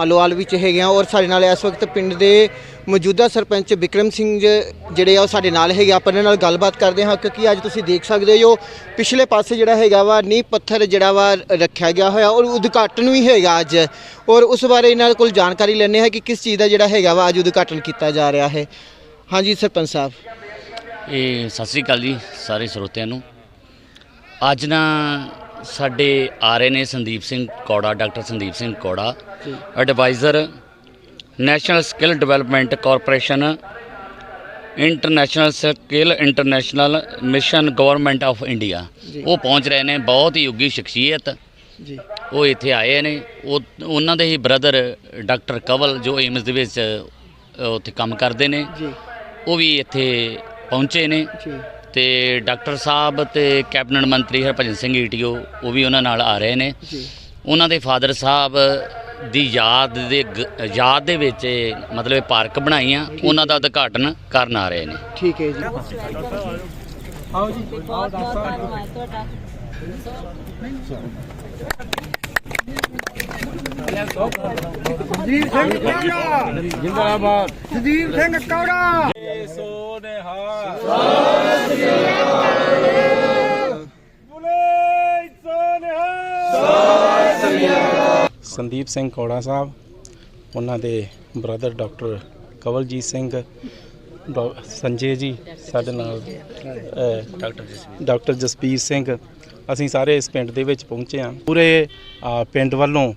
ਮਾਲੋਵਾਲ ਵਿੱਚ ਹੈਗੇ ਆ ਔਰ ਸਾਡੇ ਨਾਲ ਇਸ ਵਕਤ ਪਿੰਡ ਦੇ ਮੌਜੂਦਾ ਸਰਪੰਚ ਵਿਕਰਮ ਸਿੰਘ ਜਿਹੜੇ ਆ ਉਹ ਸਾਡੇ ਨਾਲ ਹੈਗੇ ਆ। ਆਪਾਂ ਇਹਨਾਂ ਨਾਲ ਗੱਲਬਾਤ ਕਰਦੇ ਹਾਂ ਕਿਉਂਕਿ ਅੱਜ ਤੁਸੀਂ ਦੇਖ ਸਕਦੇ ਹੋ, ਪਿਛਲੇ ਪਾਸੇ ਜਿਹੜਾ ਹੈਗਾ ਵਾ, ਨੀਂਹ ਪੱਥਰ ਜਿਹੜਾ ਵਾ ਰੱਖਿਆ ਗਿਆ ਹੋਇਆ ਔਰ ਉਦਘਾਟਨ ਵੀ ਹੈਗਾ ਅੱਜ। ਔਰ ਉਸ ਬਾਰੇ ਇਹਨਾਂ ਕੋਲ ਜਾਣਕਾਰੀ ਲੈਣੇ ਹੈ ਕਿ ਕਿਸ ਚੀਜ਼ ਦਾ ਜਿਹੜਾ ਹੈਗਾ ਵਾ ਅੱਜ ਉਦਘਾਟਨ ਕੀਤਾ ਜਾ ਰਿਹਾ ਹੈ। ਹਾਂਜੀ, ਸਰਪੰਚ ਸਾਹਿਬ। ਇਹ ਸਤਿ ਸ੍ਰੀ ਅਕਾਲ ਜੀ ਸਾਰੇ ਸਰੋਤਿਆਂ ਨੂੰ। ਅੱਜ ਨਾ ਸਾਡੇ ਆ ਰਹੇ ਨੇ ਸੰਦੀਪ ਸਿੰਘ ਕੌੜਾ, doctor Sandeep Singh Kaura. Adviser national skill development corporation international skill international mission government of India. ਉਹ ਪਹੁੰਚ ਰਹੇ ਨੇ ਬਹੁਤ ਹੀ ਉੱਗੀ ਸ਼ਖਸੀਅਤ। ਜੀ। ਉਹ ਇੱਥੇ ਆਏ ਨੇ। ਉਹ ਉਹਨਾਂ ਦੇ ਹੀ ਬ੍ਰਦਰ ਡਾਕਟਰ ਕਵਲ ਜੋ ਏਮਸ ਦੇ ਵਿੱਚ ਉੱਥੇ ਕੰਮ ਕਰਦੇ ਨੇ। ਜੀ। ਉਹ ਵੀ ਇੱਥੇ ਪਹੁੰਚੇ ਨੇ। ਜੀ। ਤੇ ਡਾਕਟਰ ਸਾਹਿਬ ਤੇ ਕੈਬਨਿਟ ਮੰਤਰੀ ਹਰਭਜਨ ਸਿੰਘ ਈਟੀਓ ਉਹ ਵੀ ਉਹਨਾਂ ਨਾਲ ਆ ਰਹੇ ਨੇ। ਜੀ। ਉਹਨਾਂ ਦੇ ਫਾਦਰ ਸਾਹਿਬ ਦੀ ਯਾਦ ਦੇ ਗ- ਯਾਦ ਦੇ ਵਿੱਚ ਇਹ ਮਤਲਬ ਇਹ ਪਾਰਕ ਬਣਾਈਆਂ ਉਹਨਾਂ ਦਾ ਉਦਘਾਟਨ ਕਰਨ ਆ ਰਹੇ ਨੇ। ਠੀਕ ਹੈ ਜੀ। ਬਹੁਤ ਬਹੁਤ ਧੰਨਵਾਦ ਤੁਹਾਡਾ। ਸਦੀਪ ਸਿੰਘ ਕੌੜਾ। ਸੰਦੀਪ ਸਿੰਘ ਕੌੜਾ ਸਾਹਿਬ ਉਹਨਾਂ ਦੇ ਬ੍ਰਦਰ ਡਾਕਟਰ ਕਵਲਜੀਤ ਸਿੰਘ ਸੰਜੇ ਜੀ ਸਾਡੇ ਨਾਲ ਡਾਕਟਰ ਡਾਕਟਰ ਜਸਪੀਰ ਸਿੰਘ ਅਸੀਂ ਸਾਰੇ ਇਸ ਪਿੰਡ ਦੇ ਵਿੱਚ ਪਹੁੰਚੇ ਹਾਂ। ਪੂਰੇ ਪਿੰਡ ਵੱਲੋਂ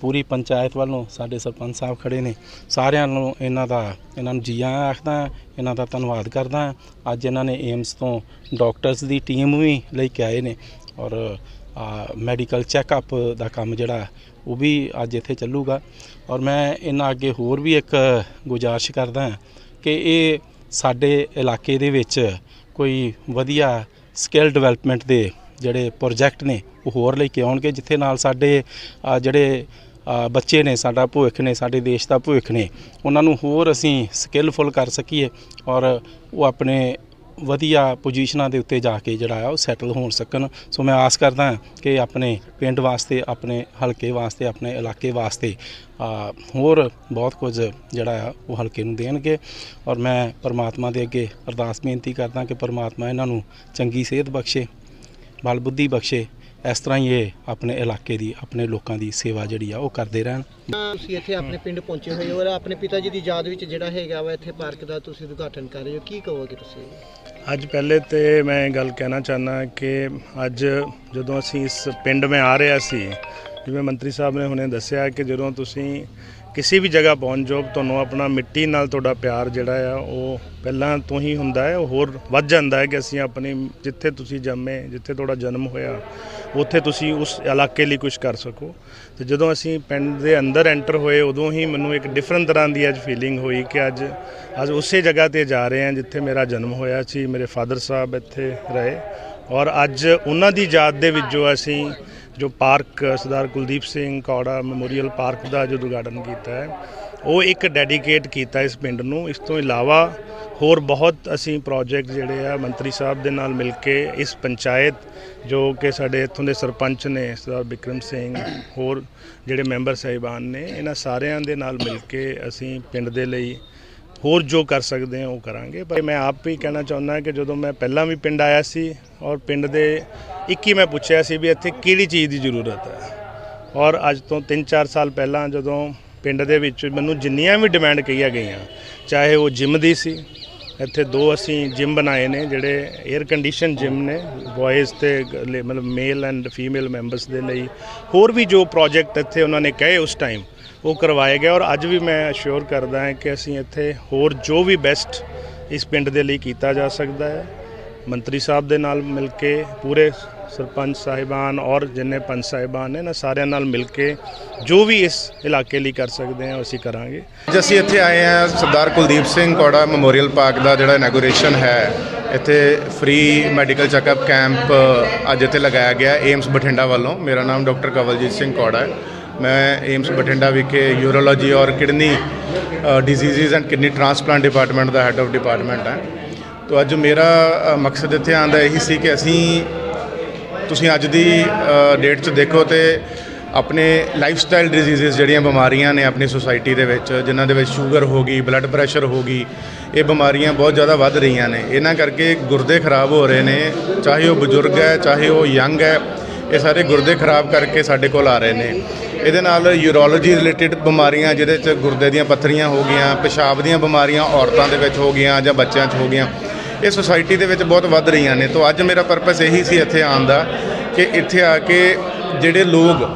ਪੂਰੀ ਪੰਚਾਇਤ ਵੱਲੋਂ ਸਾਡੇ ਸਰਪੰਚ ਸਾਹਿਬ ਖੜੇ ਨੇ। ਸਾਰਿਆਂ ਨੂੰ ਇਹਨਾਂ ਦਾ ਇਹਨਾਂ ਨੂੰ ਜੀ ਆਇਆਂ ਆਖਦਾ ਇਹਨਾਂ ਦਾ ਧੰਨਵਾਦ ਕਰਦਾ। ਅੱਜ ਇਹਨਾਂ ਨੇ ਏਮਸ ਤੋਂ ਡਾਕਟਰਸ ਦੀ ਟੀਮ ਵੀ ਲੈ ਕੇ ਆਏ ਨੇ ਔਰ ਮੈਡੀਕਲ ਚੈੱਕਅਪ ਦਾ ਕੰਮ ਜਿਹੜਾ ਉਹ ਵੀ ਅੱਜ ਇੱਥੇ ਚੱਲੂਗਾ। ਔਰ ਮੈਂ ਇਹਨਾਂ ਅੱਗੇ ਹੋਰ ਵੀ ਇੱਕ ਗੁਜ਼ਾਰਿਸ਼ ਕਰਦਾ ਕਿ ਇਹ ਸਾਡੇ ਇਲਾਕੇ ਦੇ ਵਿੱਚ ਕੋਈ ਵਧੀਆ ਸਕਿੱਲ ਡਿਵੈਲਪਮੈਂਟ ਦੇ ਜਿਹੜੇ ਪ੍ਰੋਜੈਕਟ ਨੇ, ਉਹ ਹੋਰ ਲੈ ਕੇ ਆਉਣਗੇ, ਜਿੱਥੇ ਨਾਲ ਸਾਡੇ ਜਿਹੜੇ ਬੱਚੇ ਨੇ, ਸਾਡਾ ਭਵਿੱਖ ਨੇ, ਸਾਡੇ ਦੇਸ਼ ਦਾ ਭਵਿੱਖ ਨੇ, ਉਹਨਾਂ ਨੂੰ ਹੋਰ ਅਸੀਂ ਸਕਿੱਲਫੁਲ ਕਰ ਸਕੀਏ। ਔਰ ਉਹ ਆਪਣੇ ਵਧੀਆ ਪੋਜੀਸ਼ਨਾਂ ਦੇ ਉੱਤੇ ਜਾ ਕੇ ਜਿਹੜਾ ਆ ਉਹ ਸੈਟਲ ਹੋਣ ਸਕਣ। ਸੋ ਮੈਂ ਆਸ ਕਰਦਾ ਕਿ ਆਪਣੇ ਪਿੰਡ ਵਾਸਤੇ, ਆਪਣੇ ਹਲਕੇ ਵਾਸਤੇ, ਆਪਣੇ ਇਲਾਕੇ ਵਾਸਤੇ ਹੋਰ ਬਹੁਤ ਕੁਝ ਜਿਹੜਾ ਆ ਉਹ ਹਲਕੇ ਨੂੰ ਦੇਣਗੇ। ਔਰ ਮੈਂ ਪਰਮਾਤਮਾ ਦੇ ਅੱਗੇ ਅਰਦਾਸ ਬੇਨਤੀ ਕਰਦਾ ਕਿ ਪਰਮਾਤਮਾ ਇਹਨਾਂ ਨੂੰ ਚੰਗੀ ਸਿਹਤ ਬਖਸ਼ੇ, ਬਲ ਬੁੱਧੀ ਬਖਸ਼ੇ। ਇਸ ਤਰ੍ਹਾਂ ਹੀ ਇਹ ਆਪਣੇ ਇਲਾਕੇ ਦੀ, ਆਪਣੇ ਲੋਕਾਂ ਦੀ ਸੇਵਾ ਜਿਹੜੀ ਆ ਉਹ ਕਰਦੇ ਰਹਿਣ। ਤੁਸੀਂ ਇੱਥੇ ਆਪਣੇ ਪਿੰਡ ਪਹੁੰਚੇ ਹੋਏ ਹੋ ਔਰ ਆਪਣੇ ਪਿਤਾ ਜੀ ਦੀ ਯਾਦ ਵਿੱਚ ਜਿਹੜਾ ਹੈਗਾ ਵਾ ਇੱਥੇ ਪਾਰਕ ਦਾ ਤੁਸੀਂ ਉਦਘਾਟਨ ਕਰ ਰਹੇ ਹੋ। ਕੀ ਕਹੋਗੇ ਤੁਸੀਂ? ਅੱਜ ਪਹਿਲੇ ਤੇ ਮੈਂ ਗੱਲ ਕਹਿਣਾ ਚਾਹਨਾ ਕਿ ਅੱਜ ਜਦੋਂ ਅਸੀਂ ਇਸ ਪਿੰਡ ਮੈਂ ਆ ਰਿਹਾ ਸੀ ਜਿਵੇਂ ਮੰਤਰੀ ਸਾਹਿਬ ਨੇ ਹੁਣੇ ਦੱਸਿਆ ਕਿ ਜਦੋਂ ਤੁਸੀਂ ਕਿਸੇ ਵੀ ਜਗ੍ਹਾ ਪਹੁੰਚ ਜਾਓ, ਤੁਹਾਨੂੰ ਆਪਣਾ ਮਿੱਟੀ ਨਾਲ ਤੁਹਾਡਾ ਪਿਆਰ ਜਿਹੜਾ ਆ, ਉਹ ਪਹਿਲਾਂ ਤੋਂ ਹੀ ਹੁੰਦਾ ਹੈ, ਉਹ ਹੋਰ ਵੱਧ ਜਾਂਦਾ ਹੈ ਕਿ ਅਸੀਂ ਆਪਣੀ ਜਿੱਥੇ ਤੁਸੀਂ ਜੰਮੇ, ਜਿੱਥੇ ਤੁਹਾਡਾ ਜਨਮ ਹੋਇਆ, ਉੱਥੇ ਤੁਸੀਂ ਉਸ ਇਲਾਕੇ ਲਈ ਕੁਝ ਕਰ ਸਕੋ। ਤੇ ਜਦੋਂ ਅਸੀਂ ਪਿੰਡ ਦੇ ਅੰਦਰ ਐਂਟਰ ਹੋਏ, ਉਦੋਂ ਹੀ ਮੈਨੂੰ ਇੱਕ ਡਿਫਰੈਂਟ ਤਰ੍ਹਾਂ ਦੀ ਅੱਜ ਫੀਲਿੰਗ ਹੋਈ ਕਿ ਅੱਜ ਅੱਜ ਉਸੇ ਜਗ੍ਹਾ ਤੇ ਜਾ ਰਹੇ ਹਾਂ ਜਿੱਥੇ ਮੇਰਾ ਜਨਮ ਹੋਇਆ ਸੀ, ਮੇਰੇ ਫਾਦਰ ਸਾਹਿਬ ਇੱਥੇ ਰਹੇ। ਔਰ ਅੱਜ ਉਹਨਾਂ ਦੀ ਯਾਦ ਦੇ ਵਿੱਚ ਜੋ ਅਸੀਂ ਜੋ ਪਾਰਕ, ਸਰਦਾਰ ਕੁਲਦੀਪ ਸਿੰਘ ਕੌੜਾ ਮੈਮੋਰੀਅਲ ਪਾਰਕ ਦਾ ਜੋ ਉਦਘਾਟਨ ਕੀਤਾ ਹੈ, ਉਹ ਇੱਕ ਡੈਡੀਕੇਟ ਕੀਤਾ ਇਸ ਪਿੰਡ ਨੂੰ। ਇਸ ਤੋਂ ਇਲਾਵਾ ਹੋਰ ਬਹੁਤ ਅਸੀਂ ਪ੍ਰੋਜੈਕਟ ਜਿਹੜੇ ਆ ਮੰਤਰੀ ਸਾਹਿਬ ਦੇ ਨਾਲ ਮਿਲ ਕੇ ਇਸ ਪੰਚਾਇਤ ਜੋ ਕਿ ਸਾਡੇ ਇੱਥੋਂ ਦੇ ਸਰਪੰਚ ਨੇ, ਸਰਦਾਰ ਵਿਕਰਮ ਸਿੰਘ, ਹੋਰ ਜਿਹੜੇ ਮੈਂਬਰ ਸਾਹਿਬਾਨ ਨੇ, ਇਹਨਾਂ ਸਾਰਿਆਂ ਦੇ ਨਾਲ ਮਿਲ ਕੇ ਅਸੀਂ ਪਿੰਡ ਦੇ ਲਈ ਹੋਰ ਜੋ ਕਰ ਸਕਦੇ ਹਾਂ, ਉਹ ਕਰਾਂਗੇ। ਪਰ ਮੈਂ ਆਪ ਵੀ ਕਹਿਣਾ ਚਾਹੁੰਦਾ ਕਿ ਜਦੋਂ ਮੈਂ ਪਹਿਲਾਂ ਵੀ ਪਿੰਡ ਆਇਆ ਸੀ ਔਰ ਪਿੰਡ ਦੇ ਇੱਕ ਹੀ ਮੈਂ ਪੁੱਛਿਆ ਸੀ ਵੀ ਇੱਥੇ ਕਿਹੜੀ ਚੀਜ਼ ਦੀ ਜ਼ਰੂਰਤ ਹੈ। ਔਰ ਅੱਜ ਤੋਂ 3-4 ਸਾਲ ਪਹਿਲਾਂ ਜਦੋਂ ਪਿੰਡ ਦੇ ਵਿੱਚ ਮੈਨੂੰ ਜਿੰਨੀਆਂ ਵੀ ਡਿਮਾਂਡ ਕਹੀਆਂ ਗਈਆਂ, ਚਾਹੇ ਉਹ ਜਿਮ ਦੀ ਸੀ, ਇੱਥੇ ਦੋ ਅਸੀਂ ਜਿਮ ਬਣਾਏ ਨੇ ਜਿਹੜੇ 에ਅਰ ਕੰਡੀਸ਼ਨ ਜਿਮ ਨੇ ਬॉयਜ਼ ਤੇ ਗ- ਮਤਲਬ ਮੇਲ ਐਂਡ ਫੀਮੇਲ ਮੈਂਬਰਸ ਦੇ ਲਈ। ਹੋਰ ਵੀ ਜੋ ਪ੍ਰੋਜੈਕਟ ਇੱਥੇ ਉਹਨਾਂ ਨੇ ਕਹੇ ਉਸ ਟਾਈਮ ਉਹ ਕਰਵਾਏ ਗਏ ਔਰ ਅੱਜ ਵੀ ਮੈਂ ਅਸ਼ੋਰ ਕਰਦਾ ਹਾਂ ਕਿ ਅਸੀਂ ਇੱਥੇ ਹੋਰ ਜੋ ਵੀ ਬੈਸਟ ਇਸ ਪਿੰਡ ਦੇ ਲਈ ਕੀਤਾ ਜਾ ਸਕਦਾ ਹੈ, ਮੰਤਰੀ ਸਾਹਿਬ ਦੇ ਨਾਲ ਮਿਲ ਕੇ, ਪੂਰੇ ਸਰਪੰਚ ਸਾਹਿਬਾਨ ਔਰ ਜਿੰਨੇ ਪੰਚ ਸਾਹਿਬਾਨ ਨੇ ਨਾ, ਸਾਰਿਆਂ ਨਾਲ ਮਿਲ ਕੇ ਜੋ ਵੀ ਇਸ ਇਲਾਕੇ ਲਈ ਕਰ ਸਕਦੇ ਹਾਂ, ਅਸੀਂ ਕਰਾਂਗੇ। ਅੱਜ ਅਸੀਂ ਇੱਥੇ ਆਏ ਹਾਂ ਸਰਦਾਰ ਕੁਲਦੀਪ ਸਿੰਘ ਕੌੜਾ ਮੈਮੋਰੀਅਲ ਪਾਰਕ ਦਾ ਜਿਹੜਾ ਇਨੈਗੋਰੇਸ਼ਨ ਹੈ। ਇੱਥੇ ਫ੍ਰੀ ਮੈਡੀਕਲ ਚੈੱਕਅਪ ਕੈਂਪ ਅੱਜ ਇੱਥੇ ਲਗਾਇਆ ਗਿਆ ਏਮਸ ਬਠਿੰਡਾ ਵੱਲੋਂ। ਮੇਰਾ ਨਾਮ ਡਾਕਟਰ ਕਵਲਜੀਤ ਸਿੰਘ ਕੌੜਾ ਹੈ। ਮੈਂ ਏਮਸ ਬਠਿੰਡਾ ਵਿਖੇ ਯੂਰੋਲੋਜੀ ਔਰ kidney diseases and kidney transplant department the head of department ਹੈ। ਤੋ ਅੱਜ ਮੇਰਾ ਮਕਸਦ ਇੱਥੇ ਆਉਣ ਇਹੀ ਸੀ ਕਿ ਅਸੀਂ, ਤੁਸੀਂ ਅੱਜ ਦੀ ਡੇਟ 'ਚ ਦੇਖੋ ਤੇ ਆਪਣੇ ਲਾਈਫ ਸਟਾਈਲ ਡਿਜ਼ੀਜ਼ਸ ਜਿਹੜੀਆਂ ਬਿਮਾਰੀਆਂ ਨੇ ਆਪਣੀ ਸੋਸਾਇਟੀ ਦੇ ਵਿੱਚ, ਜਿਨ੍ਹਾਂ ਦੇ ਵਿੱਚ ਸ਼ੂਗਰ ਹੋ ਗਈ ਬਲੱਡ ਪ੍ਰੈਸ਼ਰ ਹੋ ਗਈ, ਇਹ ਬਿਮਾਰੀਆਂ ਬਹੁਤ ਜ਼ਿਆਦਾ ਵੱਧ ਰਹੀਆਂ ਨੇ। ਇਹਨਾਂ ਕਰਕੇ ਗੁਰਦੇ ਖਰਾਬ ਹੋ ਰਹੇ ਨੇ, ਚਾਹੇ ਉਹ ਬਜ਼ੁਰਗ ਹੈ, ਚਾਹੇ ਉਹ ਯੰਗ ਹੈ, ਇਹ ਸਾਰੇ ਗੁਰਦੇ ਖਰਾਬ ਕਰਕੇ ਸਾਡੇ ਕੋਲ ਆ ਰਹੇ ਨੇ। ਇਹਦੇ ਨਾਲ ਯੂਰੋਲੋਜੀ ਰਿਲੇਟਡ ਬਿਮਾਰੀਆਂ ਜਿਹਦੇ 'ਚ ਗੁਰਦੇ ਦੀਆਂ ਪੱਥਰੀਆਂ ਹੋ ਗਈਆਂ, ਪਿਸ਼ਾਬ ਦੀਆਂ ਬਿਮਾਰੀਆਂ ਔਰਤਾਂ ਦੇ ਵਿੱਚ ਹੋ ਗਈਆਂ ਜਾਂ ਬੱਚਿਆਂ 'ਚ ਹੋ ਗਈਆਂ, ਇਹ ਸੁਸਾਇਟੀ ਦੇ ਵਿੱਚ ਬਹੁਤ ਵੱਧ ਰਹੀਆਂ ਨੇ। ਤੋਂ ਅੱਜ ਮੇਰਾ ਪਰਪਸ ਇਹੀ ਸੀ ਇੱਥੇ ਆਉਣ ਦਾ ਕਿ ਇੱਥੇ ਆ ਕੇ ਜਿਹੜੇ ਲੋਕ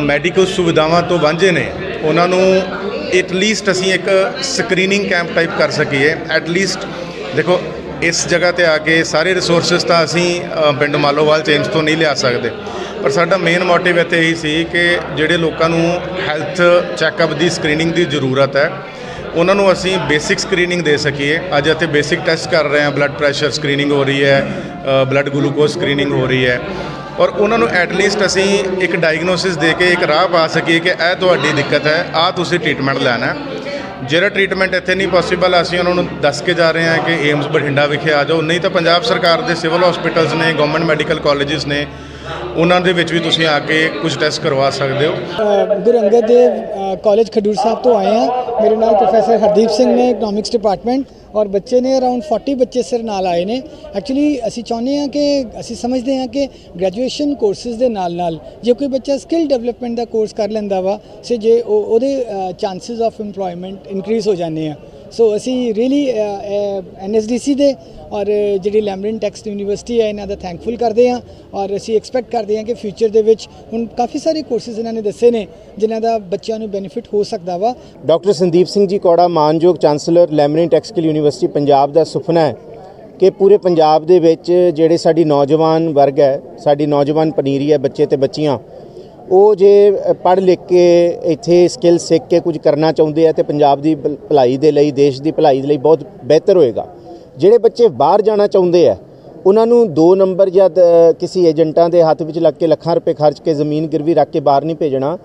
ਮੈਡੀਕਲ ਸੁਵਿਧਾਵਾਂ ਤੋਂ ਵਾਂਝੇ ਨੇ, ਉਹਨਾਂ ਨੂੰ ਐਟਲੀਸਟ ਅਸੀਂ ਇੱਕ ਸਕਰੀਨਿੰਗ ਕੈਂਪ ਟਾਈਪ ਕਰ ਸਕੀਏ। ਐਟਲੀਸਟ ਦੇਖੋ ਇਸ ਜਗ੍ਹਾ ਤੇ ਆ ਕੇ ਸਾਰੇ ਰਿਸੋਰਸਸ ਤਾਂ ਅਸੀਂ ਪਿੰਡ ਮਾਲੋਵਾਲ ਚੇਂਜ ਤੋਂ ਨਹੀਂ ਲਿਆ ਸਕਦੇ। ਪਰ ਸਾਡਾ ਮੇਨ ਮੋਟਿਵ ਇੱਥੇ ਇਹੀ ਸੀ ਕਿ ਜਿਹੜੇ ਲੋਕਾਂ ਨੂੰ ਹੈਲਥ ਚੈੱਕਅਪ ਦੀ ਸਕਰੀਨਿੰਗ ਦੀ ਜ਼ਰੂਰਤ ਹੈ, ਉਹਨਾਂ ਨੂੰ ਅਸੀਂ ਬੇਸਿਕ ਸਕਰੀਨਿੰਗ ਦੇ ਸਕੀਏ। ਅੱਜ ਇੱਥੇ ਬੇਸਿਕ ਟੈਸਟ ਕਰ ਰਹੇ ਹਾਂ ਬਲੱਡ ਪ੍ਰੈਸ਼ਰ ਸਕਰੀਨਿੰਗ ਹੋ ਰਹੀ ਹੈ ਬਲੱਡ ਗਲੂਕੋਜ਼ ਸਕਰੀਨਿੰਗ ਹੋ ਰਹੀ ਹੈ। ਔਰ ਉਹਨਾਂ ਨੂੰ ਐਟਲੀਸਟ ਅਸੀਂ ਇੱਕ ਡਾਇਗਨੋਸਿਸ ਦੇ ਕੇ ਇੱਕ ਰਾਹ ਪਾ ਸਕੀਏ ਕਿ ਇਹ ਤੁਹਾਡੀ ਦਿੱਕਤ ਹੈ ਆ ਤੁਸੀਂ ਟ੍ਰੀਟਮੈਂਟ ਲੈਣਾ ਹੈ। ਜਿਹੜਾ ਟ੍ਰੀਟਮੈਂਟ ਇੱਥੇ ਨਹੀਂ ਪੋਸੀਬਲ ਅਸੀਂ ਉਹਨਾਂ ਨੂੰ ਦੱਸ ਕੇ ਜਾ ਰਹੇ ਹਾਂ ਕਿ ਏਮਸ ਬਠਿੰਡਾ ਵਿਖੇ ਆ ਜਾਓ। ਨਹੀਂ ਤਾਂ ਪੰਜਾਬ ਸਰਕਾਰ ਦੇ ਸਿਵਲ ਹਸਪੀਟਲਸ ਨੇ ਗਵਰਨਮੈਂਟ ਮੈਡੀਕਲ ਕਾਲਜਸ ਨੇ, ਉਹਨਾਂ ਦੇ ਵਿੱਚ ਵੀ ਤੁਸੀਂ ਆ ਕੇ ਕੁਝ ਟੈਸਟ ਕਰਵਾ ਸਕਦੇ ਹੋ। ਗੁਰੂ ਅੰਗਦ ਦੇਵ ਕਾਲਜ ਖਡੂਰ ਸਾਹਿਬ ਤੋਂ ਆਏ ਹਾਂ। ਮੇਰੇ ਨਾਲ ਪ੍ਰੋਫੈਸਰ ਹਰਦੀਪ ਸਿੰਘ ਨੇ ਇਕਨੋਮਿਕਸ ਡਿਪਾਰਟਮੈਂਟ ਔਰ ਬੱਚੇ ਨੇ ਅਰਾਊਂਡ 40 ਬੱਚੇ ਸਿਰ ਨਾਲ ਆਏ ਨੇ। ਐਕਚੁਅਲੀ ਅਸੀਂ ਚਾਹੁੰਦੇ ਹਾਂ ਕਿ, ਅਸੀਂ ਸਮਝਦੇ ਹਾਂ ਕਿ ਗ੍ਰੈਜੂਏਸ਼ਨ ਕੋਰਸਿਸ ਦੇ ਨਾਲ ਨਾਲ ਜੇ ਕੋਈ ਬੱਚਾ ਸਕਿੱਲ ਡਿਵੈਲਪਮੈਂਟ ਦਾ ਕੋਰਸ ਕਰ ਲੈਂਦਾ ਵਾ, ਸੇ ਜੇ ਉਹਦੇ ਚਾਂਸਸ ਆਫ ਏਮਪਲੋਇਮੈਂਟ ਇਨਕਰੀਜ਼ ਹੋ ਜਾਂਦੇ ਆ। ਸੋ ਅਸੀਂ ਰੀਲੀ ਐਨਐਸਡੀਸੀ ਦੇ ਔਰ ਜਿਹੜੀ ਲੈਮਰਿਨ ਟੈਕਸਟ ਯੂਨੀਵਰਸਿਟੀ ਹੈ, ਇਹਨਾਂ ਦਾ ਥੈਂਕਫੁਲ ਕਰਦੇ ਹਾਂ ਔਰ ਅਸੀਂ ਐਕਸਪੈਕਟ ਕਰਦੇ ਹਾਂ ਕਿ ਫਿਊਚਰ ਦੇ ਵਿੱਚ ਹੁਣ ਕਾਫੀ ਸਾਰੇ ਕੋਰਸਿਸ ਇਹਨਾਂ ਨੇ ਦੱਸੇ ਨੇ, ਜਿਨ੍ਹਾਂ ਦਾ ਬੱਚਿਆਂ ਨੂੰ ਬੈਨੀਫਿਟ ਹੋ ਸਕਦਾ ਵਾ। ਡਾਕਟਰ ਸੰਦੀਪ ਸਿੰਘ ਜੀ ਕੌੜਾ, ਮਾਨਯੋਗ chancellor Lamrin textile university Punjab ਦਾ ਸੁਪਨਾ ਹੈ ਕਿ ਪੂਰੇ ਪੰਜਾਬ ਦੇ ਵਿੱਚ ਜਿਹੜੇ ਸਾਡੀ ਨੌਜਵਾਨ ਵਰਗ ਹੈ, ਸਾਡੀ ਨੌਜਵਾਨ ਪਨੀਰੀ ਹੈ, ਬੱਚੇ ਤੇ ਬੱਚੀਆਂ ਉਹ ਜੇ ਪੜ੍ਹ ਲਿਖ ਕੇ ਇੱਥੇ ਸਕਿੱਲ ਸਿੱਖ ਕੇ ਕੁਝ ਕਰਨਾ ਚਾਹੁੰਦੇ ਆ ਤੇ ਪੰਜਾਬ ਦੀ ਭਲਾਈ ਦੇ ਲਈ, ਦੇਸ਼ ਦੀ ਭਲਾਈ ਦੇ ਲਈ ਬਹੁਤ ਬਿਹਤਰ ਹੋਏਗਾ। ਜਿਹੜੇ ਬੱਚੇ ਬਾਹਰ ਜਾਣਾ ਚਾਹੁੰਦੇ ਆ, ਉਹਨਾਂ ਨੂੰ 2 ਨੰਬਰ ਜਾਂ ਕਿਸੇ ਏਜੰਟਾਂ ਦੇ ਹੱਥ ਵਿੱਚ ਲੱਗ ਕੇ ਲੱਖਾਂ ਰੁਪਏ ਖਰਚ ਕੇ ਜ਼ਮੀਨ ਗਿਰਵੀ ਰੱਖ ਕੇ ਬਾਹਰ ਨਹੀਂ ਭੇਜਣਾ,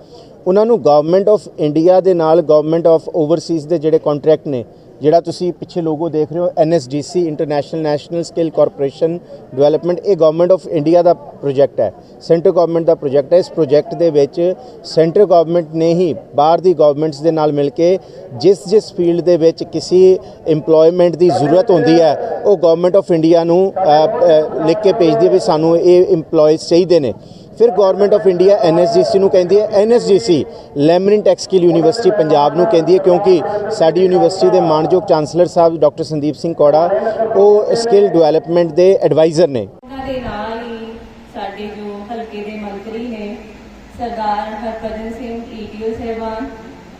ਉਹਨਾਂ ਨੂੰ ਗਵਰਨਮੈਂਟ ਆਫ ਇੰਡੀਆ ਦੇ ਨਾਲ ਗਵਰਨਮੈਂਟ ਆਫ ਓਵਰਸੀਜ਼ ਦੇ ਜਿਹੜੇ ਕੰਟਰੈਕਟ ਨੇ ਜਿਹੜਾ ਤੁਸੀਂ ਪਿੱਛੇ ਲੋਗੋ ਦੇਖ ਰਹੇ ਹੋ NSDC international national skill corporation development ਇਹ ਗਵਰਨਮੈਂਟ ਆਫ ਇੰਡੀਆ ਦਾ ਪ੍ਰੋਜੈਕਟ ਹੈ। ਸੈਂਟਰ ਗਵਰਨਮੈਂਟ ਦਾ ਪ੍ਰੋਜੈਕਟ ਹੈ। ਇਸ ਪ੍ਰੋਜੈਕਟ ਦੇ ਵਿੱਚ ਸੈਂਟਰ ਗਵਰਨਮੈਂਟ ਨੇ ਹੀ ਬਾਹਰ ਦੀ ਗਵਰਨਮੈਂਟਸ ਦੇ ਨਾਲ ਮਿਲ ਕੇ ਜਿਸ ਜਿਸ ਫੀਲਡ ਦੇ ਵਿੱਚ ਕਿਸੇ EMPLOYMENT ਦੀ ਜ਼ਰੂਰਤ ਹੁੰਦੀ ਹੈ, ਉਹ ਗਵਰਨਮੈਂਟ ਆਫ ਇੰਡੀਆ ਨੂੰ ਲਿਖ ਕੇ ਭੇਜਦੀ ਵੀ ਸਾਨੂੰ ਇਹ EMPLOYEES ਚਾਹੀਦੇ ਨੇ। ਫਿਰ ਗਵਰਨਮੈਂਟ ਆਫ ਇੰਡੀਆ ਐਨਐਸਜੀਸੀ ਨੂੰ ਕਹਿੰਦੀ ਹੈ। NSGC Lamrin textile university Punjab ਨੂੰ ਕਹਿੰਦੀ ਹੈ ਕਿਉਂਕਿ ਸਾਡੀ ਯੂਨੀਵਰਸਿਟੀ ਦੇ ਮਾਨਯੋਗ ਚਾਂਸਲਰ ਸਾਹਿਬ ਡਾਕਟਰ ਸੰਦੀਪ ਸਿੰਘ ਕੌੜਾ ਉਹ ਸਕਿੱਲ ਡਿਵੈਲਪਮੈਂਟ ਦੇ ਐਡਵਾਈਜ਼ਰ ਨੇ। ਉਹਨਾਂ ਦੇ ਨਾਲ ਹੀ ਸਾਡੇ ਜੋ ਹਲਕੇ ਦੇ ਮੰਤਰੀ ਨੇ ਸਰਦਾਰ ਹਰਭਜਨ ਸਿੰਘ ਈਟੀਓ ਸਾਹਿਬਾਨ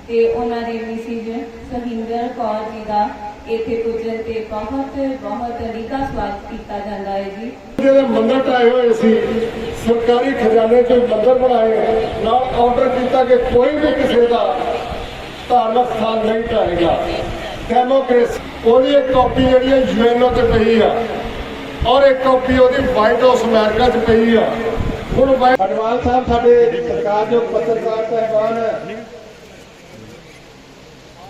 ਤੇ ਉਹਨਾਂ ਦੇ ਮਿਸਿਜ ਸਹਿੰਦਰ ਕੌਰ ਜੀ ਦਾ ਇੱਥੇ ਪੁੱਜਣ ਤੇ ਬਹੁਤ ਬਹੁਤ ਨਿੱਘਾ ਸਵਾਗਤ ਕੀਤਾ ਜਾਂਦਾ ਹੈ ਜੀ। ਜਿਹੜੇ ਮੰਦਰ ਢਾਏ ਹੋਏ ਸੀ ਸਰਕਾਰੀ ਖਜ਼ਾਨੇ ਚੋਂ ਮੰਦਰ ਬਣਾਏ ਨਾਲ ਆਰਡਰ ਕੀਤਾ ਕਿ ਕੋਈ ਵੀ ਕਿਸੇ ਦਾ ਧਾਰਮਿਕ ਸਥਾਨ ਨਹੀਂ ਢਾਏਗਾ ਡੈਮੋਕ੍ਰੇਸੀ ਉਹਦੀ ਇੱਕ ਕਾਪੀ ਜਿਹੜੀ ਹੈ ਯੂਐਨਓ ਤੇ ਪਈ ਆ ਔਰ ਇੱਕ ਕਾਪੀ ਉਹਦੀ ਵਾਈਟ ਹਾਊਸ ਅਮਰੀਕਾ 'ਚ ਪਈ ਆ ਹੁਣ ਅਡਵਾਲ ਸਾਹਿਬ ਸਾਡੇ ਸਰਕਾਰ ਦੇ ਪੱਤਰਕਾਰ ਸਹਿਬਾਨ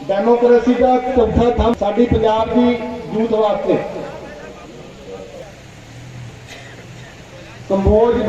ਡੈਮੋਕ੍ਰੇਸੀ ਦਾ ਚੌਥਾ ਥੰਮ ਸਾਡੀ ਪੰਜਾਬ ਦੀ ਯੂਥ ਵਾਸਤੇ ਕੰਬੋਜ